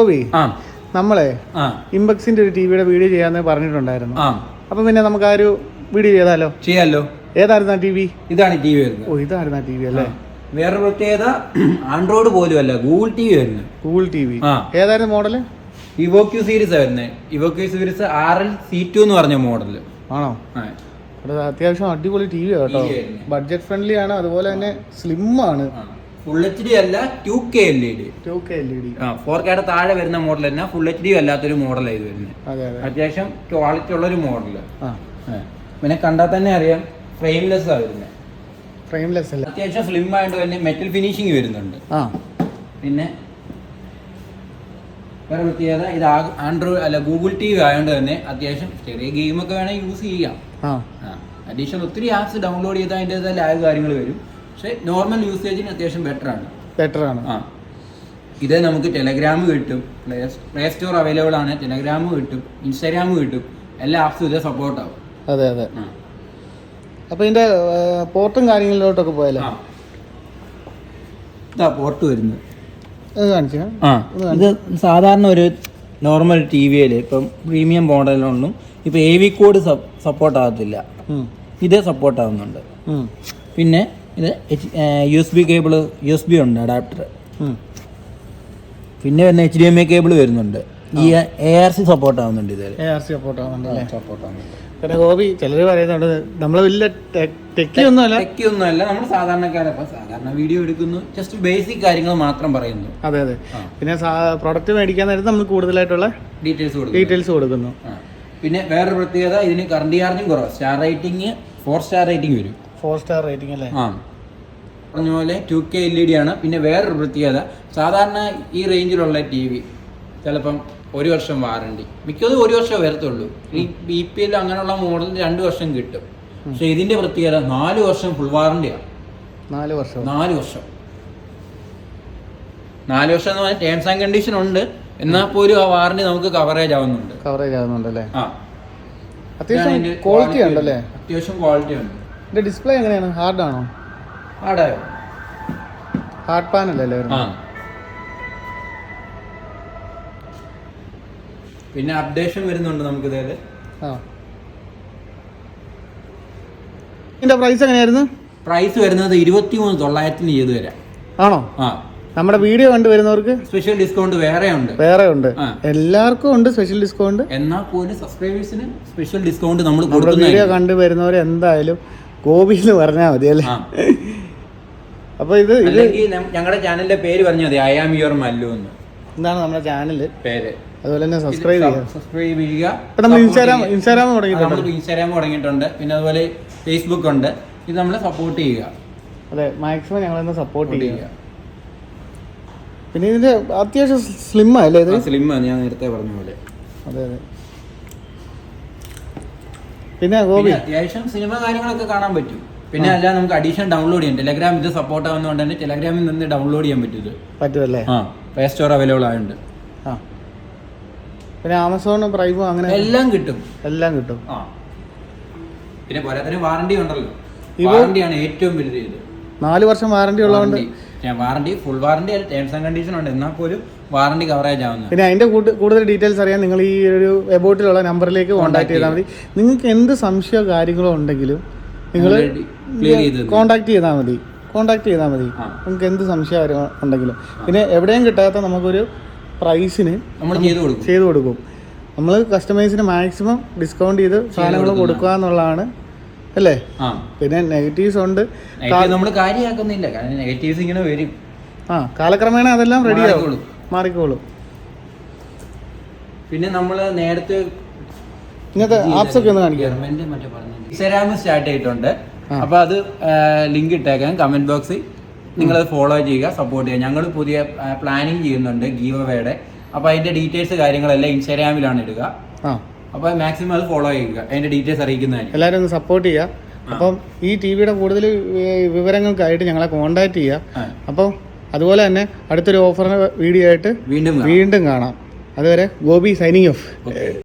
ഗോപി നമ്മളെ ഇമ്പക്സിന്റെ ഒരു ടിവിയുടെ വീഡിയോ ചെയ്യാന്ന് പറഞ്ഞിട്ടുണ്ടായിരുന്നു. അപ്പൊ പിന്നെ നമുക്ക് ആ ഒരു വീഡിയോ ചെയ്താലോ? ചെയ്യാലോ. ഏതായിരുന്നു ആ ടി വി ഇതാണ് ടി വി വരുന്നത്. ഓ ഇതായിരുന്നു ആ ടി വി അല്ലേ? വേറെ പ്രത്യേകത ആൻഡ്രോയിഡ് പോലും അല്ല ഗൂഗിൾ ടി വി വരുന്നത്. ഗൂഗിൾ ടി വി ഏതായിരുന്നു മോഡൽ ഇവോക്യു സീരീസ് വരുന്നത് ഇവോക്യൂ series R L C two എന്ന് പറഞ്ഞ മോഡൽ ആണോ? അത് അത്യാവശ്യം അടിപൊളി ടി വി കേട്ടോ. ബഡ്ജറ്റ് ഫ്രണ്ട്ലി ആണ് അതുപോലെ തന്നെ സ്ലിം ആണ്. ഫുൾ എച്ച് ഡി അല്ല two K L E D two K L E D ആ ഫോർ കെയുടെ താഴെ വരുന്ന മോഡൽ തന്നെ ഫുൾ എച്ച് ഡി അല്ലാത്തൊരു മോഡലാണ് ഇത് വരുന്നത്. അതെ അതെ. അത്യാവശ്യം ക്വാളിറ്റി ഉള്ളൊരു മോഡൽ ആ. പിന്നെ കണ്ടാൽ തന്നെ അറിയാം ഫ്രെയിംലെസ് ആണ് വരുന്നത് ഫ്രെയിംലെസ് അല്ല. അത്യാവശ്യം സ്ലിം ആയിട്ട് തന്നെ മെറ്റൽ ഫിനിഷിങ് വരുന്നുണ്ട്. ആ. പിന്നെ വേറെ പ്രത്യേകത ഇത് ആൻഡ്രോയിഡ് അല്ല ഗൂഗിൾ ടി വി ആയതുകൊണ്ട് തന്നെ അത്യാവശ്യം ചെറിയ ഗെയിമൊക്കെ വേണമെങ്കിൽ യൂസ് ചെയ്യാം. അഡീഷണൽ ഒത്തിരി ആപ്സ് ഡൗൺലോഡ് ചെയ്താൽ അതിന്റെതായ ലാഗ് കാര്യങ്ങൾ വരും. പക്ഷേ നോർമൽ യൂസേജിന് അത്യാവശ്യം ബെറ്റർ ആണ്. ബെറ്റർ ആണ്. ആ. ഇത് നമുക്ക് ടെലഗ്രാം കിട്ടും പ്ലേ പ്ലേ സ്റ്റോർ അവൈലബിൾ ആണ് ടെലഗ്രാം കിട്ടും ഇൻസ്റ്റാഗ്രാം കിട്ടും എല്ലാ ആപ്സും ഇത് സപ്പോർട്ട് ആവും. അതെ അതെ. അപ്പോൾ അപ്പൊ ഇതിന്റെ പോർട്ടും കാര്യങ്ങളിലോട്ടൊക്കെ പോയാലോ? ഇതാ പോർട്ട് വരുന്നത്. ആ. ഇത് സാധാരണ ഒരു നോർമൽ ടി വിയിൽ ഇപ്പം പ്രീമിയം മോഡലിലൊന്നും ഇപ്പം എ വി കോഡ് സപ്പോർട്ട് ആകത്തില്ല. ഇത് സപ്പോർട്ട് ആവുന്നുണ്ട്. പിന്നെ ഇത് U S B cable U S B ഉണ്ട് അഡാപ്റ്റർ പിന്നെ വരുന്ന H D M I cable വരുന്നുണ്ട്. ഈ എ ആർ സി സപ്പോർട്ട് ആവുന്നുണ്ട് ഇതിൽ എ ആർ സി സപ്പോർട്ട് ആവുന്നുണ്ടല്ലേ സപ്പോർട്ട് ആവുന്നുണ്ട്. പിന്നെ ഗോപി ചിലർ പറയുന്നുണ്ട് നമ്മൾ വലിയ ടെക്കി ഒന്നും ടെക്കി ഒന്നുമല്ല നമ്മൾ സാധാരണക്കാരെ. സാധാരണ വീഡിയോ എടുക്കുന്നു ജസ്റ്റ് ബേസിക് കാര്യങ്ങൾ മാത്രം പറയുന്നു. അതെ അതെ. പിന്നെ പ്രോഡക്റ്റ് മേടിക്കാൻ നേരത്ത് നമ്മൾ കൂടുതലായിട്ടുള്ള ഡീറ്റെയിൽസ് കൊടുക്കും ഡീറ്റെയിൽസ് കൊടുക്കുന്നു. പിന്നെ വേറൊരു പ്രത്യേകത ഇതിന് കറണ്ട് ചാർജും കുറവ്. Star rating four star rating വരും. ഫോർ സ്റ്റാർ റേറ്റിംഗ് അല്ലേ? ആ. പറഞ്ഞ പോലെ two K L E D ആണ്. പിന്നെ വേറൊരു പ്രത്യേകത സാധാരണ ഈ റേഞ്ചിലുള്ള ടി വി ചിലപ്പം ഒരു വർഷം വാറണ്ടി മിക്കതും ഒരു വർഷം വരത്തുള്ളൂ. ഈ ബി പി എൽ അങ്ങനെയുള്ള മോഡൽ രണ്ട് വർഷം കിട്ടും. പക്ഷെ ഇതിന്റെ പ്രത്യേകത നാല് വർഷം ഫുൾ വാറണ്ടിയാണ് നാല് വർഷം. നാല് വർഷം. നാല് വർഷം എന്ന് പറഞ്ഞാൽ ടേംസ് ആൻഡ് കണ്ടീഷൻ ഉണ്ട്. എന്നാൽ പോലും ആ വാറണ്ടി നമുക്ക് കവറേജ് ആവുന്നുണ്ട്. കവറേജ് ആകുന്നുണ്ടല്ലേ ആ. അത്യാവശ്യം ക്വാളിറ്റി ഉണ്ട് ഉണ്ടല്ലേ? അത്യാവശ്യം ക്വാളിറ്റി ഉണ്ട്. ഡിസ്പ്ലേ എങ്ങനെയാണ്? ഹാർഡ് ആണോ? ആടായോ ഹാർഡ് പാൻ അല്ലേ ആ. പിന്നെ അപ്ഡേഷൻ വരുന്നുണ്ട് നമുക്ക് ഇതിൽ. ഇതിന്റെ പ്രൈസ് എങ്ങനെയായിരുന്നു? പ്രൈസ് വരുന്നത് ഇരുപത്തി മൂന്ന് തൊള്ളായിരത്തിന് ചെയ്ത് തരാം ആണോ? ആ. നമ്മുടെ വീഡിയോ കണ്ടു വരുന്നവർക്ക് സ്പെഷ്യൽ ഡിസ്കൗണ്ട് വേറെ ഉണ്ട്. വേറെ ഉണ്ട്. എല്ലാവർക്കും ഉണ്ട് സ്പെഷ്യൽ ഡിസ്കൗണ്ട് എന്നാൽ പോലും സബ്സ്ക്രൈബേഴ്സിന് സ്പെഷ്യൽ ഡിസ്കൗണ്ട് നമ്മൾ വീഡിയോ. കണ്ടു വരുന്നവർ എന്തായാലും ഗോപിയിൽ പറഞ്ഞാൽ മതി അല്ലേ? ആ. അപ്പൊ ഇത് അല്ലെങ്കിൽ ഞങ്ങളുടെ ചാനലിന്റെ പേര് പറഞ്ഞു മതി ഐ ആം യുവർ മല്ലു എന്ന്. എന്താണ് നമ്മുടെ ചാനൽ പേര്. അതുപോലെ തന്നെ സബ്സ്ക്രൈബ് ചെയ്യുക. സബ്സ്ക്രൈബ് ചെയ്യുക. ഇപ്പൊ നമ്മൾ support ഇൻസ്റ്റാഗ്രാം. ഇൻസ്റ്റാഗ്രാം തുടങ്ങിയിട്ടുണ്ട്. ഇൻസ്റ്റാഗ്രാം തുടങ്ങിയിട്ടുണ്ട്. പിന്നെ അതുപോലെ ഫേസ്ബുക്ക് ഉണ്ട്. ഇത് നമ്മൾ സപ്പോർട്ട് ചെയ്യുക. അതെ മാക്സിമം ഞങ്ങളൊന്ന് സപ്പോർട്ട് ചെയ്യുക. പിന്നെ ഇതിന്റെ അത്യാവശ്യം സ്ലിം അല്ലേ ഇത്? സ്ലിം ഞാൻ നേരത്തെ പറഞ്ഞ പോലെ. അതെ അതെ. പിന്നെ ഗോപി. അത്യാവശ്യം സിനിമ കാര്യങ്ങളൊക്കെ കാണാൻ പറ്റും. പിന്നെ അല്ല നമുക്ക് അഡീഷണൽ ഡൗൺലോഡ് ചെയ്യാം ടെലഗ്രാം ഇത് സപ്പോർട്ട് ആവുന്നതുകൊണ്ട് തന്നെ ടെലഗ്രാമിൽ നിന്ന് ഡൗൺലോഡ് ചെയ്യാൻ പറ്റും ഇത് പറ്റുമല്ലേ ആ പ്ലേ സ്റ്റോർ അവൈലബിൾ ആയതുകൊണ്ട് ആ. പിന്നെ ആമസോണും പ്രൈമും അങ്ങനെ എല്ലാം കിട്ടും. എല്ലാം കിട്ടും. ആ. പിന്നെ പോരാത്തിന് വാറണ്ടി ഉണ്ടല്ലോ. വാറണ്ടിയാണ് ഏറ്റവും വലുത് ഇത്. നാല് വർഷം വാറണ്ടി ഉള്ളതുകൊണ്ട് warranty full warranty terms and condition ഉണ്ട്. എന്നാൽ പോലും വാറണ്ടി കവറേജ് ആവുന്നത് പിന്നെ അതിന്റെ കൂടുതൽ ഡീറ്റെയിൽസ് അറിയാൻ നിങ്ങൾ ഈ ഒരു എബോട്ടിലുള്ള നമ്പറിലേക്ക് കോൺടാക്ട് ചെയ്താൽ മതി. നിങ്ങൾക്ക് എന്ത് സംശയമോ കാര്യങ്ങളോ ഉണ്ടെങ്കിലും നിങ്ങൾ കോണ്ടാക്ട് ചെയ്താൽ മതി. കോണ്ടാക്ട് ചെയ്താൽ മതി. നമുക്ക് എന്ത് സംശയം ഉണ്ടെങ്കിലും. പിന്നെ എവിടെയും കിട്ടാത്ത നമുക്കൊരു പ്രൈസിന് നമ്മൾ ചെയ്ത് കൊടുക്കും. നമ്മൾ കസ്റ്റമേഴ്സിന് മാക്സിമം ഡിസ്കൗണ്ട് ചെയ്ത് സാധനങ്ങൾ. കൊടുക്കുക എന്നുള്ളതാണ്. അല്ലേ? പിന്നെ നെഗറ്റീവ്സ് ഉണ്ട്. നമ്മൾ കാര്യമാക്കുന്നില്ല. കാരണം നെഗറ്റീവ്സ് ഇങ്ങനെ വരും. ആ. കാലക്രമേണ അതെല്ലാം റെഡി മാറിക്കോളും. മാറിക്കോളും. പിന്നെ നമ്മൾ നേരത്തെ ഇങ്ങനത്തെ ആപ്സ് ഒക്കെ ഒന്ന് കാണിക്കാം. ഇൻസ്റ്റാഗ്രാം സ്റ്റാർട്ട് ചെയ്തിട്ടുണ്ട്. അപ്പൊ അത് ലിങ്ക് ഇട്ടേക്കാം കമന്റ് ബോക്സിൽ നിങ്ങൾ ഫോളോ ചെയ്യുക സപ്പോർട്ട് ചെയ്യുക. ഞങ്ങൾ പുതിയ പ്ലാനിങ് ചെയ്യുന്നുണ്ട് ഗീവ് അവയുടെ അപ്പൊ അതിന്റെ ഡീറ്റെയിൽസ് കാര്യങ്ങളെല്ലാം ഇൻസ്റ്റാഗ്രാമിലാണ് ഇടുക. അപ്പൊ മാക്സിമം അത് ഫോളോ ചെയ്യുക. അതിന്റെ ഡീറ്റെയിൽസ് അറിയിക്കുന്നതായിരിക്കും. എല്ലാവരും ഒന്ന് സപ്പോർട്ട് ചെയ്യുക. അപ്പം ഈ ടി വിയുടെ കൂടുതൽ വിവരങ്ങൾക്കായിട്ട് ഞങ്ങളെ കോണ്ടാക്ട് ചെയ്യുക. അപ്പോൾ അപ്പം അതുപോലെ തന്നെ അടുത്തൊരു ഓഫറിന് വീഡിയോ ആയിട്ട് വീണ്ടും. വീണ്ടും കാണാം. അതുവരെ ഗോപി സൈനിങ് ഓഫ്.